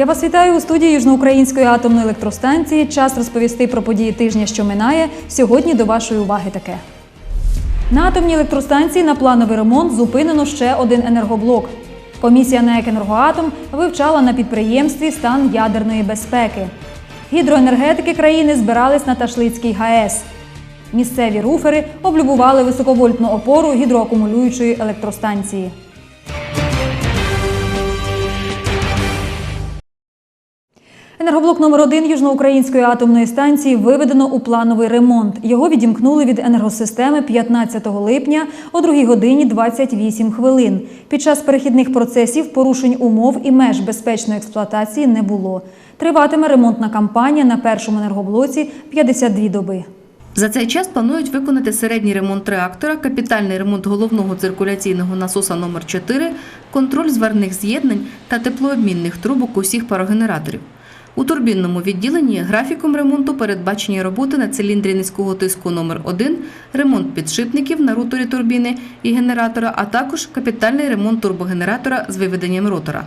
Я вас вітаю у студії Южноукраїнської атомної електростанції. Час розповісти про події тижня, що минає. Сьогодні до вашої уваги таке. На атомній електростанції на плановий ремонт зупинено ще один енергоблок. Комісія НАЕК «Енергоатом» вивчала на підприємстві стан ядерної безпеки. Гідроенергетики країни збирались на Ташлицькій ГАЕС. Місцеві руфери облюбували високовольтну опору гідроакумулюючої електростанції. Енергоблок номер 1 Южноукраїнської атомної станції виведено у плановий ремонт. Його відімкнули від енергосистеми 15 липня о 2 годині 28 хвилин. Під час перехідних процесів порушень умов і меж безпечної експлуатації не було. Триватиме ремонтна кампанія на першому енергоблоці 52 доби. За цей час планують виконати середній ремонт реактора, капітальний ремонт головного циркуляційного насоса номер 4 контроль зварних з'єднань та теплообмінних трубок усіх парогенераторів. У турбінному відділенні графіком ремонту передбачені роботи на циліндрі низького тиску номер 1 ремонт підшипників на руторі турбіни і генератора, а також капітальний ремонт турбогенератора з виведенням ротора.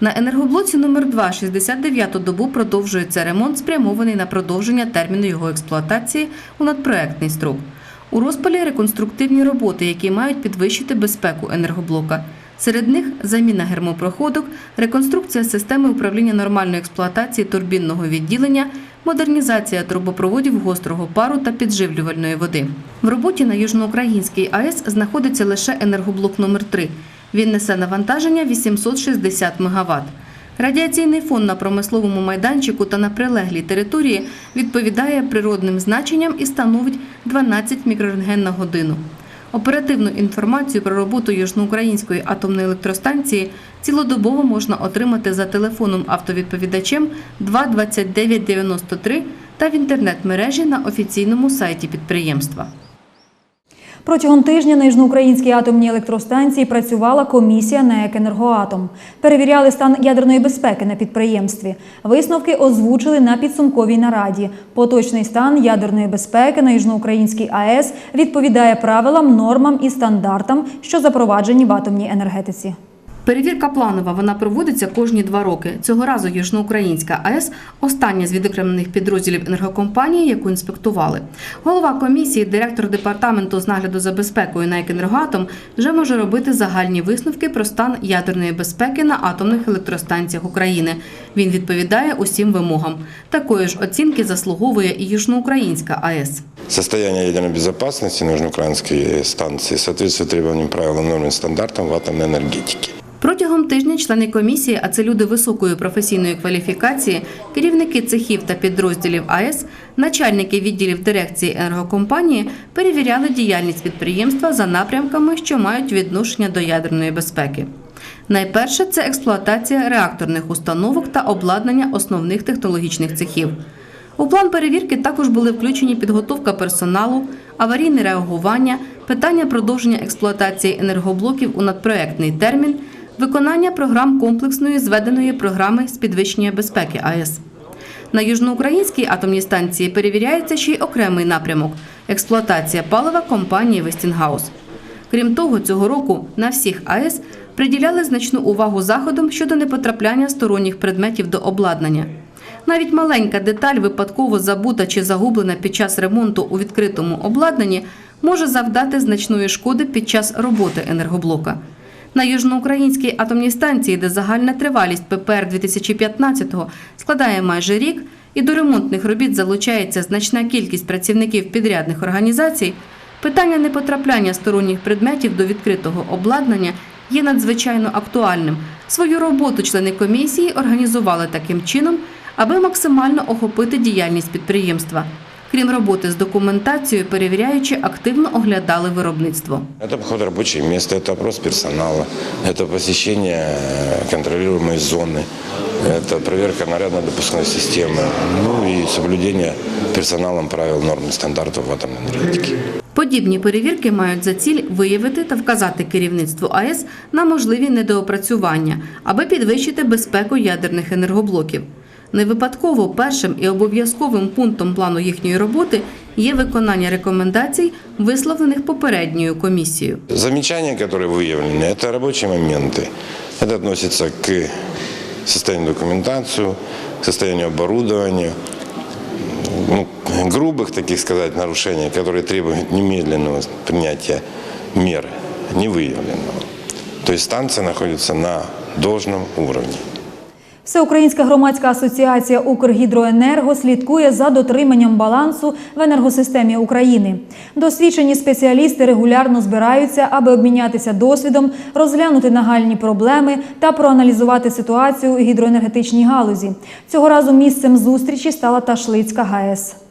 На енергоблоці номер 2 69-ту добу продовжується ремонт, спрямований на продовження терміну його експлуатації у надпроектний строк. У розпалі реконструктивні роботи, які мають підвищити безпеку енергоблока. Серед них заміна гермопроходок, реконструкція системи управління нормальної експлуатації турбінного відділення, модернізація трубопроводів гострого пару та підживлювальної води. В роботі на Южноукраїнській АЕС знаходиться лише енергоблок номер 3 Він несе навантаження 860 МВт. Радіаційний фон на промисловому майданчику та на прилеглій території відповідає природним значенням і становить 12 мікрорентген на годину. Оперативну інформацію про роботу Южноукраїнської атомної електростанції цілодобово можна отримати за телефоном автовідповідачем 22993 та в інтернет-мережі на офіційному сайті підприємства. Протягом тижня на Южноукраїнській атомній електростанції працювала комісія НЕК «Енергоатом». Перевіряли стан ядерної безпеки на підприємстві. Висновки озвучили на підсумковій нараді. Поточний стан ядерної безпеки на Южноукраїнській АЕС відповідає правилам, нормам і стандартам, що запроваджені в атомній енергетиці. Перевірка планова вона проводиться кожні два роки. Цього разу Южноукраїнська АЕС остання з відокремлених підрозділів енергокомпанії, яку інспектували. Голова комісії, директор департаменту з нагляду за безпекою на «Енергоатом» вже може робити загальні висновки про стан ядерної безпеки на атомних електростанціях України. Він відповідає усім вимогам. Такої ж оцінки заслуговує і Южноукраїнська АЕС. Состояние ядерной безопасности Южноукраинской станции соответствует требованиям правилам норм и стандартам в атомной энергетике. Протягом тижня члени комісії, а це люди високої професійної кваліфікації, керівники цехів та підрозділів АЕС, начальники відділів дирекції енергокомпанії перевіряли діяльність підприємства за напрямками, що мають відношення до ядерної безпеки. Найперше це експлуатація реакторних установок та обладнання основних технологічних цехів. У план перевірки також були включені підготовка персоналу, аварійне реагування, питання продовження експлуатації енергоблоків у надпроектний термін, виконання програм комплексної зведеної програми з підвищення безпеки АЕС. На Южноукраїнській атомній станції перевіряється ще й окремий напрямок експлуатація палива компанії Вестінгаус. Крім того, цього року на всіх АЕС приділяли значну увагу заходам щодо непотрапляння сторонніх предметів до обладнання. Навіть маленька деталь, випадково забута чи загублена під час ремонту у відкритому обладнанні, може завдати значної шкоди під час роботи енергоблока. На Южноукраїнській атомній станції, де загальна тривалість ППР 2015-го складає майже рік, і до ремонтних робіт залучається значна кількість працівників підрядних організацій, питання непотрапляння сторонніх предметів до відкритого обладнання є надзвичайно актуальним. Свою роботу члени комісії організували таким чином, аби максимально охопити діяльність підприємства. Крім роботи з документацією, перевіряючи, активно оглядали виробництво. Это обход рабочего места, это опрос персонала, это посещение э, контролируемой зоны, это проверка нарядно-допускной системы, ну и соблюдение персоналом правил норм и стандартов в атомной энергетике. Подібні перевірки мають за ціль виявити та вказати керівництву АЕС на можливі недоопрацювання, аби підвищити безпеку ядерних енергоблоків. Не випадково першим і обов'язковим пунктом плану їхньої роботи є виконання рекомендацій, висловлених попередньою комісією. Замечания, которые выявлены, это рабочие моменты. Это относится к состоянию документацию, к состоянию оборудования, ну, грубых, таких сказать, нарушений, которые требуют немедленного принятия меры, не выявлено. То есть станция находится на должном уровне. Всеукраїнська громадська асоціація Укргідроенерго слідкує за дотриманням балансу в енергосистемі України. Досвідчені спеціалісти регулярно збираються, аби обмінятися досвідом, розглянути нагальні проблеми та проаналізувати ситуацію у гідроенергетичній галузі. Цього разу місцем зустрічі стала Ташлицька ГАЕС.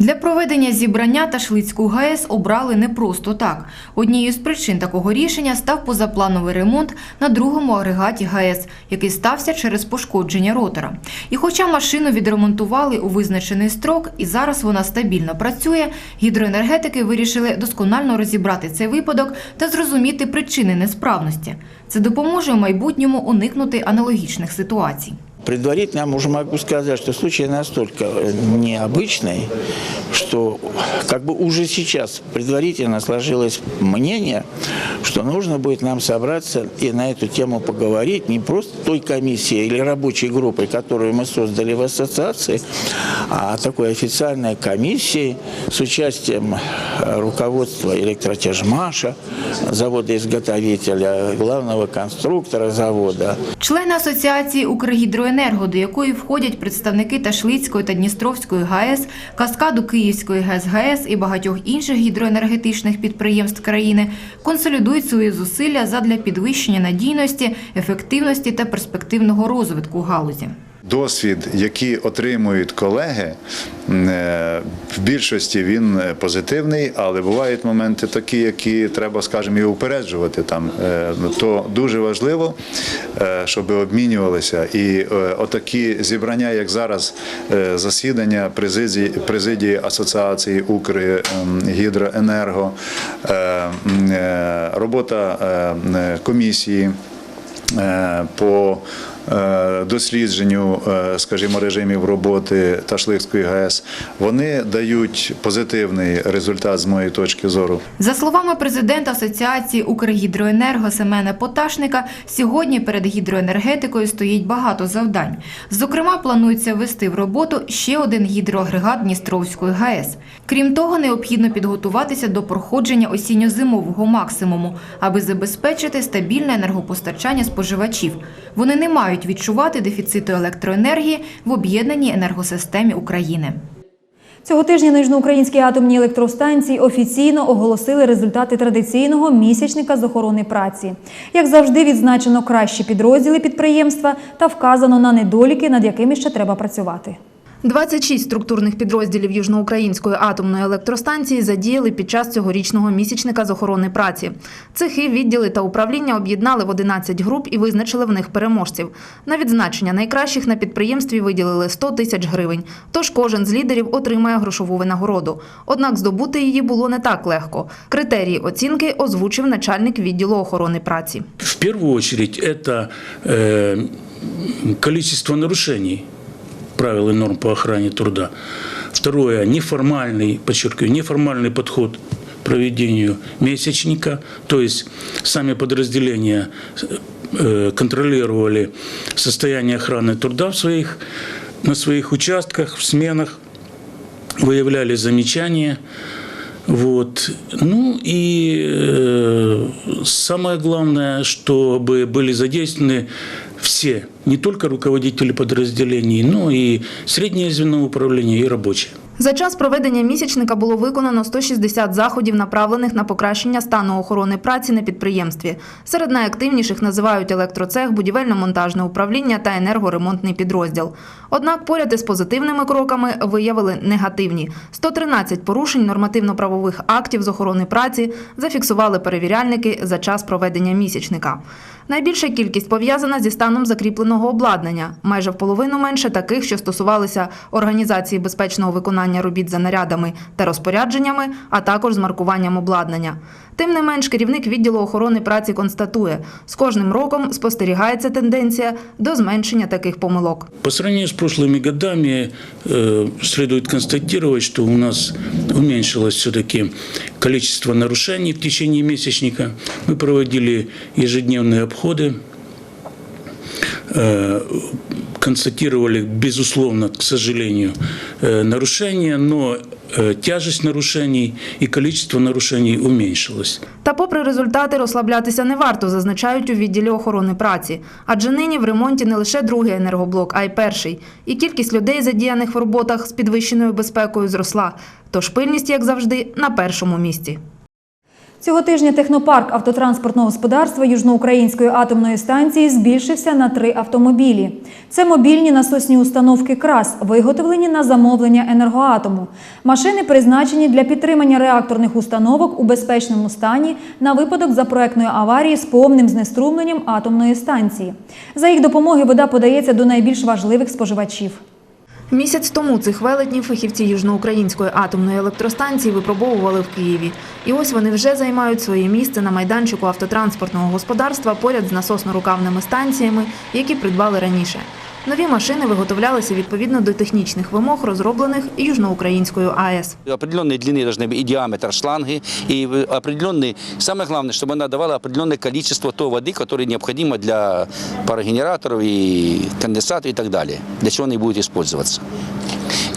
Для проведення зібрання Ташлицьку ГАЕС обрали не просто так. Однією з причин такого рішення став позаплановий ремонт на другому агрегаті ГАЕС, який стався через пошкодження ротора. І хоча машину відремонтували у визначений строк і зараз вона стабільно працює, гідроенергетики вирішили досконально розібрати цей випадок та зрозуміти причини несправності. Це допоможе в майбутньому уникнути аналогічних ситуацій. Предварительно я уже могу сказать, что случай настолько э, необычный, что как бы уже сейчас предварительно сложилось мнение, что нужно будет нам собраться и на эту тему поговорить не просто той комиссией или рабочей группой, которую мы создали в ассоциации, а такой официальной комиссией с участием э, руководства электротяжмаша, завода-изготовителя, главного конструктора завода, Члени асоціації Укргідроенерго, до якої входять представники Ташлицької та Дністровської ГАЕС, Каскаду Київської ГЕС ГАЕС і багатьох інших гідроенергетичних підприємств країни, консолідують свої зусилля задля підвищення надійності, ефективності та перспективного розвитку галузі. Досвід, який отримують колеги, е, в більшості він е, позитивний, але бувають моменти такі, які треба, скажімо, і упереджувати там. Е, То дуже важливо, щоб обмінювалися. І отакі зібрання, як зараз засідання президії, президії Асоціації Укргідроенерго, м, е, робота комісії по дослідженню, е, скажімо, режимів роботи Ташлицької ГАЕС, вони дають позитивний результат з моєї точки зору. За словами президента Асоціації Укргідроенерго Семена Поташника, сьогодні перед гідроенергетикою стоїть багато завдань. Зокрема, планується ввести в роботу ще один гідроагрегат Дністровської ГАЕС. Крім того, необхідно підготуватися до проходження осінньо-зимового максимуму, аби забезпечити стабільне енергопостачання споживачів. Вони не мають відчувати дефіциту електроенергії в об'єднаній енергосистемі України. Цього тижня нижноукраїнські атомні електростанції офіційно оголосили результати традиційного місячника з охорони праці. Як завжди, відзначено кращі підрозділи підприємства та вказано на недоліки, над якими ще треба працювати. 26 структурних підрозділів Южноукраїнської атомної електростанції задіяли під час цьогорічного місячника з охорони праці. Цехи, відділи та управління об'єднали в 11 груп і визначили в них переможців. На відзначення найкращих на підприємстві виділили 100 тисяч гривень. Тож кожен з лідерів отримає грошову винагороду. Однак здобути її було не так легко. Критерії оцінки озвучив начальник відділу охорони праці. В первую очередь это э, количество нарушений правил и норм по охране труда. Второе, неформальный, подчеркиваю, неформальный подход проведению месячника, то есть сами подразделения э, контролировали состояние охраны труда в своих, на своих участках, в сменах, выявляли замечания. Вот. Ну и э, самое главное, чтобы были задействованы все, не только руководители подразделений, но и среднее звено управления и рабочие. За час проведення місячника було виконано 160 заходів, направлених на покращення стану охорони праці на підприємстві. Серед найактивніших називають електроцех, будівельно-монтажне управління та енергоремонтний підрозділ. Однак поряд із позитивними кроками виявили негативні. 113 порушень нормативно-правових актів з охорони праці зафіксували перевіряльники за час проведення місячника. Найбільша кількість пов'язана зі станом закріпленого обладнання, майже в половину менше таких, що стосувалися організації безпечного виконання робіт за нарядами та розпорядженнями, а також з маркуванням обладнання. Тим не менш, керівник відділу охорони праці констатує, з кожним роком спостерігається тенденція до зменшення таких помилок. По сравнению с прошлыми годами э, следует констатировать, что у нас уменьшилось все-таки количество нарушений в течение месячника. Мы проводили ежедневные обходы э, констатировали, безусловно, к сожалению, э, нарушения, но э, тяжесть нарушений и количество нарушений уменьшилось. Та попри результати розслаблятися не варто, зазначають у відділі охорони праці. Адже нині в ремонті не лише другий енергоблок, а й перший. І кількість людей, задіяних в роботах з підвищеною безпекою, зросла. Тож пильність, як завжди, на першому місці. Цього тижня технопарк автотранспортного господарства Южноукраїнської атомної станції збільшився на три автомобілі. Це мобільні насосні установки КРАС, виготовлені на замовлення енергоатому. Машини призначені для підтримання реакторних установок у безпечному стані на випадок запроектної аварії з повним знеструмленням атомної станції. За їх допомоги вода подається до найбільш важливих споживачів. Місяць тому цих велетнів фахівці Южноукраїнської атомної електростанції випробовували в Києві. І ось вони вже займають своє місце на майданчику автотранспортного господарства поряд з насосно-рукавними станціями, які придбали раніше. Нові машини виготовлялися відповідно до технічних вимог, розроблених Южноукраїнською АЕС. Определенной длины должны быть и диаметр шланги, и определенный, самое главное, чтобы она давала определенное количество той воды, которое необходимо для парогенераторов и конденсаторов и так далее, для чего они будут использоваться.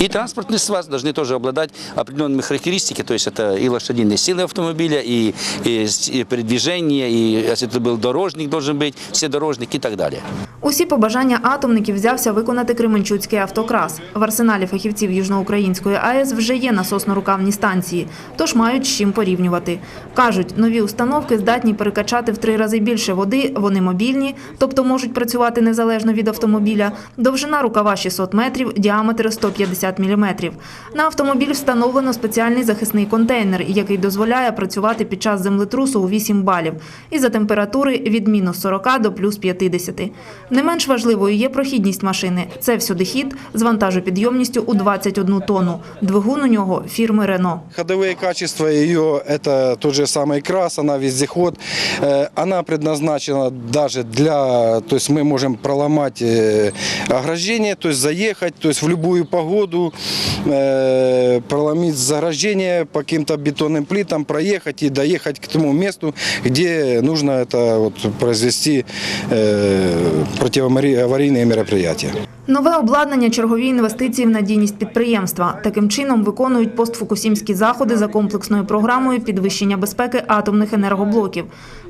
И транспортные средства должны тоже обладать определенными характеристиками, то есть это и лошадиные силы автомобиля, и, и с- и передвижение, и если это был дорожник, должен быть, все дорожники и так далее. Усі побажання атомників взявся виконати Кременчуцький автокрас. В арсеналі фахівців Южноукраїнської АЕС вже є насосно-рукавні станції, тож мають з чим порівнювати. Кажуть, нові установки здатні перекачати в три рази більше води, вони мобільні, тобто можуть працювати незалежно від автомобіля. Довжина рукава 600 метрів, діаметр 150 міліметрів. На автомобіль встановлено спеціальний захисний контейнер, який дозволяє працювати під час землетрусу у 8 балів і за температури від мінус 40 до плюс 50. Не менш важливою є прохідність машини. Це всюди хід з вантажопідйомністю у 21 тонну. Двигун у нього фірми Рено. Ходовые качества ее – это тот же самый крас, она вездеход. Э, Она предназначена даже для, то есть мы можем проломать э, ограждение, то есть заехать, то есть в любую погоду, э, проломить заграждение по каким-то бетонным плитам, проехать и доехать к тому месту, где нужно это вот произвести э, противоаварийные мероприятия. Нове обладнання чергові інвестиції в надійність підприємства. Таким чином виконують постфукусімські заходи за комплексною програмою підвищення безпеки атомних енергоблоків.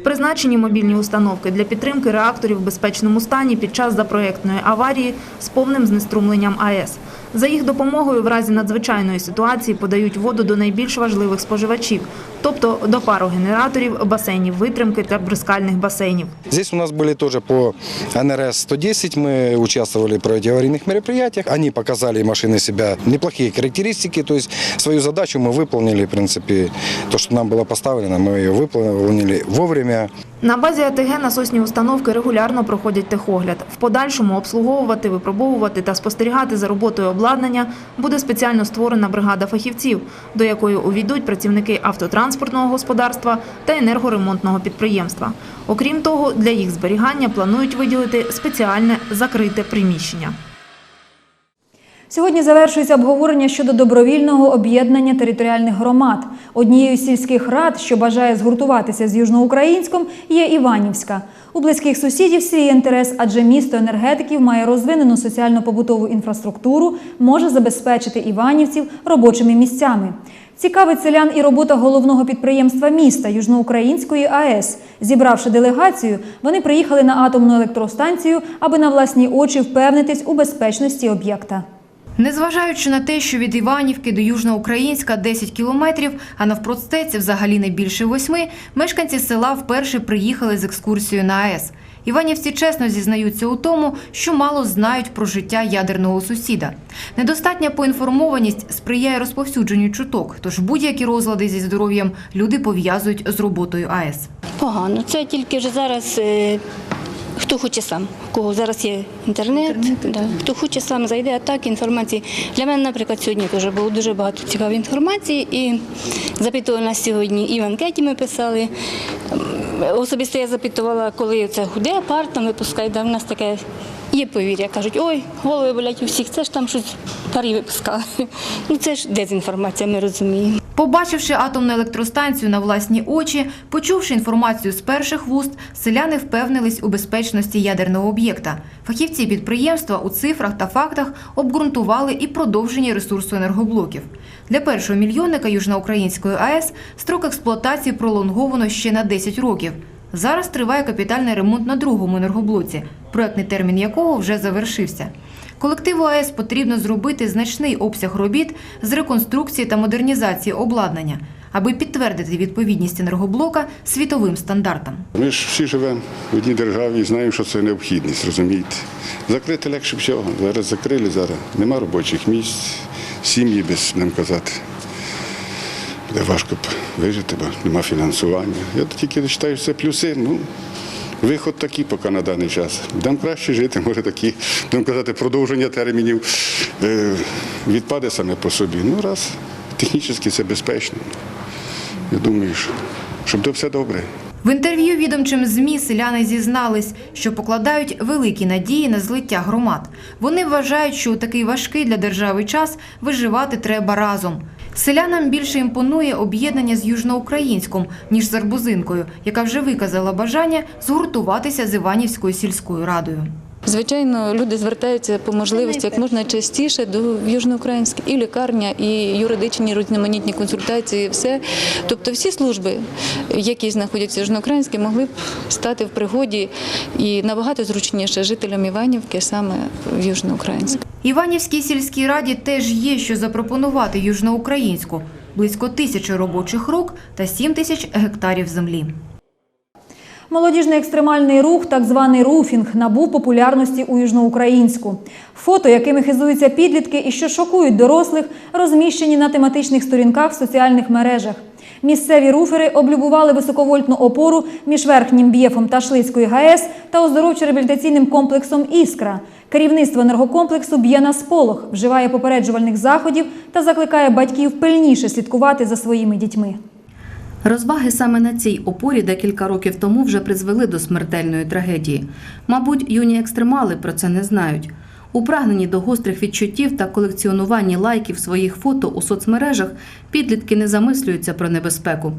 Призначені мобільні установки для підтримки реакторів в безпечному стані під час запроектної аварії з повним знеструмленням АЕС. За їх допомогою в разі надзвичайної ситуації подають воду до найбільш важливих споживачів, тобто до парогенераторів, басейнів витримки та бризкальних басейнів. Здесь у нас были тоже по НРС-110, мы участвовали в противоаварийных мероприятиях. Они показали машины себя неплохие характеристики, то есть свою задачу мы выполнили, в принципе, то, что нам было поставлено, мы ее выполнили вовремя. На базі АТГ насосні установки регулярно проходять техогляд. В подальшому обслуговувати, випробовувати та спостерігати за роботою обладнання буде спеціально створена бригада фахівців, до якої увійдуть працівники автотранспортного господарства та енергоремонтного підприємства. Окрім того, для їх зберігання планують виділити спеціальне закрите приміщення. Сьогодні завершується обговорення щодо добровільного об'єднання територіальних громад. Однією з сільських рад, що бажає згуртуватися з Южноукраїнськом, є Іванівська. У близьких сусідів свій інтерес, адже місто енергетиків має розвинену соціально-побутову інфраструктуру, може забезпечити іванівців робочими місцями. Цікавить селян і робота головного підприємства міста Южноукраїнської АЕС. Зібравши делегацію, вони приїхали на атомну електростанцію, аби на власні очі впевнитись у безпечності об'єкта. Незважаючи на те, що від Іванівки до Южноукраїнська 10 кілометрів, а навпростець взагалі не більше восьми, мешканці села вперше приїхали з екскурсією на АЕС. Іванівці чесно зізнаються у тому, що мало знають про життя ядерного сусіда. Недостатня поінформованість сприяє розповсюдженню чуток, тож будь-які розлади зі здоров'ям люди пов'язують з роботою АЕС. Погано. Це тільки вже зараз. Хто хоче сам, у кого зараз є інтернет, да. хто хоче сам зайде, а так інформації. Для мене, наприклад, сьогодні теж було дуже багато цікавої інформації і запитували нас сьогодні і в анкеті ми писали. Особисто я запитувала, коли це гуде, пар там випускає, да, в нас таке є повір'я. Кажуть, ой, голови болять у всіх, це ж там щось парі випускали. Ну це ж дезінформація, ми розуміємо. Побачивши атомну електростанцію на власні очі, почувши інформацію з перших вуст, селяни впевнились у безпечності ядерного об'єкта. Фахівці підприємства у цифрах та фактах обґрунтували і продовження ресурсу енергоблоків. Для першого мільйонника Южноукраїнської АЕС строк експлуатації пролонговано ще на 10 років. Зараз триває капітальний ремонт на другому енергоблоці, проектний термін якого вже завершився. Колективу АЕС потрібно зробити значний обсяг робіт з реконструкції та модернізації обладнання, аби підтвердити відповідність енергоблока світовим стандартам. Ми ж всі живемо в одній державі і знаємо, що це необхідність, розумієте. Закрити легше всього. Зараз закрили, зараз нема робочих місць, сім'ї без ним казати. Буде важко б вижити, бо нема фінансування. Я тільки вважаю, що це плюси. Ну, виход такий поки на даний час. Там краще жити, може такі, будемо казати, продовження термінів е, відпаде саме по собі. Ну, раз, технічно це безпечно. Я думаю, що, що буде все добре. В інтерв'ю відомчим ЗМІ селяни зізнались, що покладають великі надії на злиття громад. Вони вважають, що у такий важкий для держави час виживати треба разом. Селянам більше імпонує об'єднання з Южноукраїнськом, ніж з Арбузинкою, яка вже виказала бажання згуртуватися з Іванівською сільською радою. Звичайно, люди звертаються по можливості як можна частіше до Южноукраїнська і лікарня, і юридичні різноманітні консультації, все. Тобто всі служби, які знаходяться в Южноукраїнській, могли б стати в пригоді і набагато зручніше жителям Іванівки саме в Южноукраїнськ. Іванівській сільській раді теж є що запропонувати Южноукраїнську – близько тисячі робочих рук та 7 тисяч гектарів землі. Молодіжний екстремальний рух, так званий руфінг, набув популярності у Южноукраїнську. Фото, якими хизуються підлітки і що шокують дорослих, розміщені на тематичних сторінках в соціальних мережах. Місцеві руфери облюбували високовольтну опору між верхнім б'єфом та Шлицької ГАЕС та оздоровчо-реабілітаційним комплексом Іскра. Керівництво енергокомплексу б'є на сполох, вживає попереджувальних заходів та закликає батьків пильніше слідкувати за своїми дітьми. Розваги саме на цій опорі декілька років тому вже призвели до смертельної трагедії. Мабуть, юні екстремали про це не знають. У прагненні до гострих відчуттів та колекціонуванні лайків своїх фото у соцмережах підлітки не замислюються про небезпеку.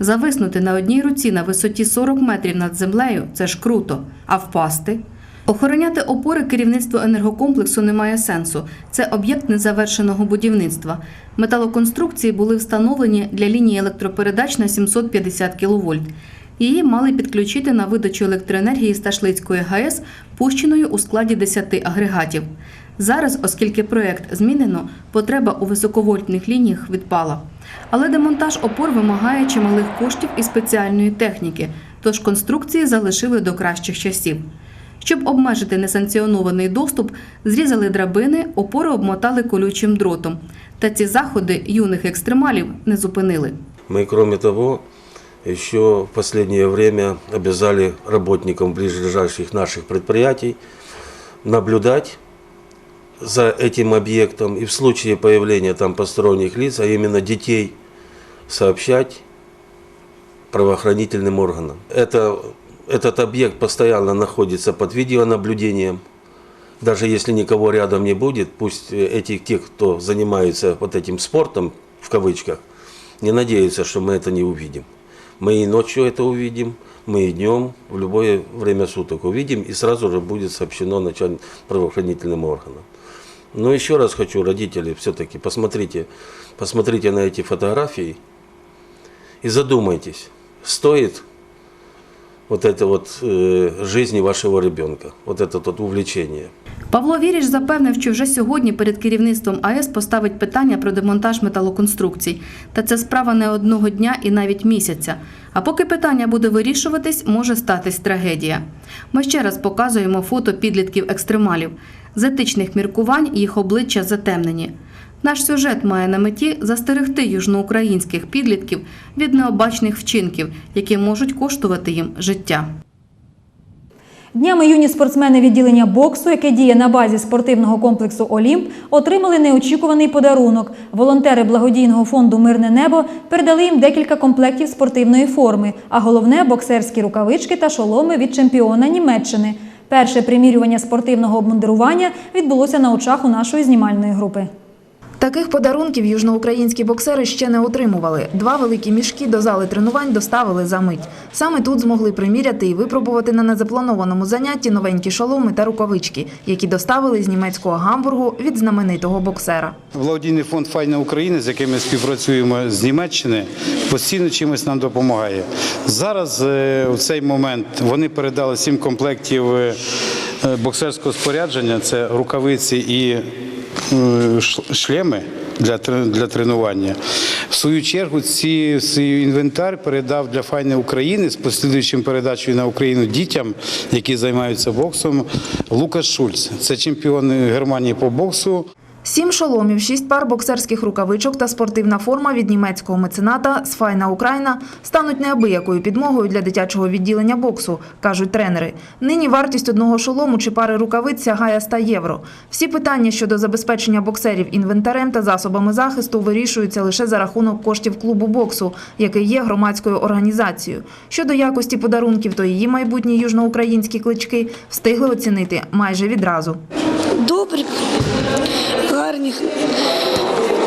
Зависнути на одній руці на висоті 40 метрів над землею це ж круто, а впасти. Охороняти опори керівництво енергокомплексу не має сенсу. Це об'єкт незавершеного будівництва. Металоконструкції були встановлені для лінії електропередач на 750 кВт. Її мали підключити на видачу електроенергії з Ташлицької ГАЕС, пущеною у складі 10 агрегатів. Зараз, оскільки проєкт змінено, потреба у високовольтних лініях відпала. Але демонтаж опор вимагає чималих коштів і спеціальної техніки, тож конструкції залишили до кращих часів. Щоб обмежити несанкціонований доступ, зрізали драбини, опори обмотали колючим дротом. Та ці заходи юних екстремалів не зупинили. Мы, кроме того, еще в последнее время обязали работникам ближайших наших предприятий наблюдать за этим объектом и в случае появления там посторонних лиц, а именно детей, сообщать правоохранительным органам. Это, этот объект постоянно находится под видеонаблюдением. Даже если никого рядом не будет, пусть эти, те, кто занимается вот этим спортом, в кавычках, не надеются, что мы это не увидим. Мы и ночью это увидим, мы и днем, в любое время суток увидим, и сразу же будет сообщено начальным правоохранительным органам. Но еще раз хочу, родители, все-таки посмотрите, посмотрите на эти фотографии и задумайтесь, стоит вот это вот э, жизни вашего ребенка, вот это вот увлечение. Павло Віріч запевнив, що вже сьогодні перед керівництвом АЕС поставить питання про демонтаж металоконструкцій. Та це справа не одного дня і навіть місяця. А поки питання буде вирішуватись, може статись трагедія. Ми ще раз показуємо фото підлітків-екстремалів. З етичних міркувань їх обличчя затемнені. Наш сюжет має на меті застерегти южноукраїнських підлітків від необачних вчинків, які можуть коштувати їм життя. Днями юні спортсмени відділення боксу, яке діє на базі спортивного комплексу Олімп, отримали неочікуваний подарунок. Волонтери благодійного фонду Мирне небо передали їм декілька комплектів спортивної форми, а головне боксерські рукавички та шоломи від чемпіона Німеччини. Перше примірювання спортивного обмундирування відбулося на очах у нашої знімальної групи. Таких подарунків южноукраїнські боксери ще не отримували. Два великі мішки до зали тренувань доставили за мить. Саме тут змогли приміряти і випробувати на незапланованому занятті новенькі шоломи та рукавички, які доставили з німецького Гамбургу від знаменитого боксера. Благодійний фонд Файна України, з яким ми співпрацюємо з Німеччини, постійно чимось нам допомагає. Зараз е, в цей момент вони передали сім комплектів е, е, боксерського спорядження: це рукавиці і е, шлеми. Для, для тренування. В свою чергу ці, цей інвентар передав для Файни України з послідуючим передачею на Україну дітям, які займаються боксом, Лукас Шульц. Це чемпіон Германії по боксу. Сім шоломів, шість пар боксерських рукавичок та спортивна форма від німецького мецената «Сфайна Україна» стануть неабиякою підмогою для дитячого відділення боксу, кажуть тренери. Нині вартість одного шолому чи пари рукавиць сягає 100 євро. Всі питання щодо забезпечення боксерів інвентарем та засобами захисту вирішуються лише за рахунок коштів клубу боксу, який є громадською організацією. Щодо якості подарунків, то її майбутні южноукраїнські клички встигли оцінити майже відразу. Добрі, гарні,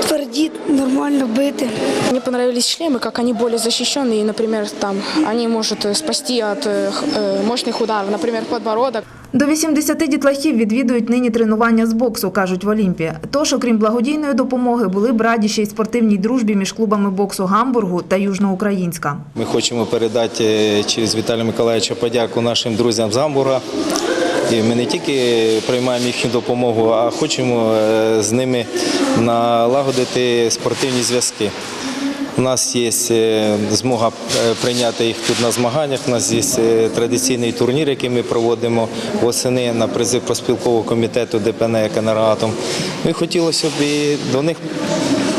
тверді, нормально бити. Мне понравились шлемы, как они более защищенные. Например, там они могут э, спасти от э, х- э, мощных ударов, например, подбородок. До 80 дітлахів відвідують нині тренування з боксу, кажуть в Олімпі. Тож, окрім благодійної допомоги, були б раді ще й спортивній дружбі між клубами боксу Гамбургу та Южноукраїнська. Ми хочемо передати е, через Віталія Миколаївича подяку нашим друзям з Гамбурга. І ми не тільки приймаємо їхню допомогу, а хочемо е, з ними налагодити спортивні зв'язки. У нас є е, змога е, прийняти їх тут на змаганнях. У нас є традиційний турнір, який ми проводимо восени на призив проспілкового комітету ДПН «Екенергоатом». І хотілося б і до них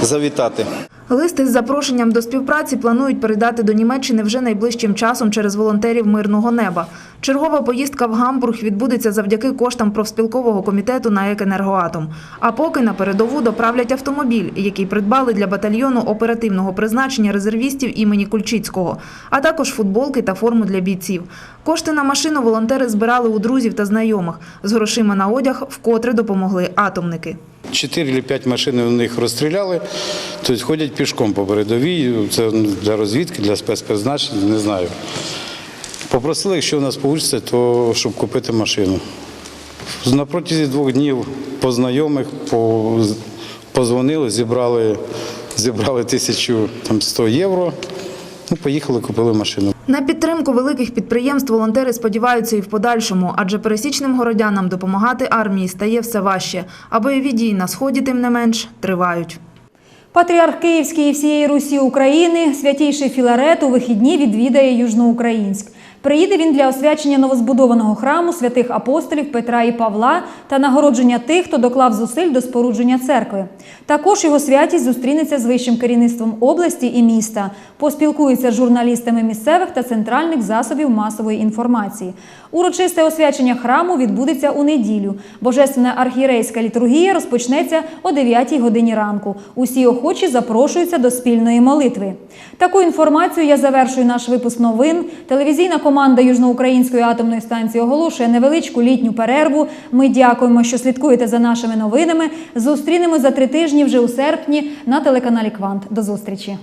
завітати. Листи з запрошенням до співпраці планують передати до Німеччини вже найближчим часом через волонтерів мирного неба. Чергова поїздка в Гамбург відбудеться завдяки коштам профспілкового комітету на «Екенергоатом». А поки на передову доправлять автомобіль, який придбали для батальйону оперативного призначення резервістів імені Кульчицького, а також футболки та форму для бійців. Кошти на машину волонтери збирали у друзів та знайомих. З грошима на одяг вкотре допомогли атомники. Чотири чи п'ять машин у них розстріляли, тобто ходять пішком по передовій. Це для розвідки, для спецпризначення, не знаю. Попросили, якщо у нас вийде, то щоб купити машину. На протязі двох днів по знайомих позвонили, зібрали, зібрали 1100 євро. Ну, поїхали, купили машину. На підтримку великих підприємств волонтери сподіваються і в подальшому, адже пересічним городянам допомагати армії стає все важче, а бойові дії на сході, тим не менш, тривають. Патріарх Київський і всієї Русі України, святійший Філарет у вихідні відвідає Южноукраїнськ. Приїде він для освячення новозбудованого храму святих апостолів Петра і Павла та нагородження тих, хто доклав зусиль до спорудження церкви. Також його святість зустрінеться з вищим керівництвом області і міста, поспілкується з журналістами місцевих та центральних засобів масової інформації. Урочисте освячення храму відбудеться у неділю. Божественна архієрейська літургія розпочнеться о 9 годині ранку. Усі охочі запрошуються до спільної молитви. Таку інформацію я завершую наш випуск новин. Телевізійна команда Южноукраїнської атомної станції оголошує невеличку літню перерву. Ми дякуємо, що слідкуєте за нашими новинами. Зустрінемо за три тижні вже у серпні на телеканалі Квант. До зустрічі.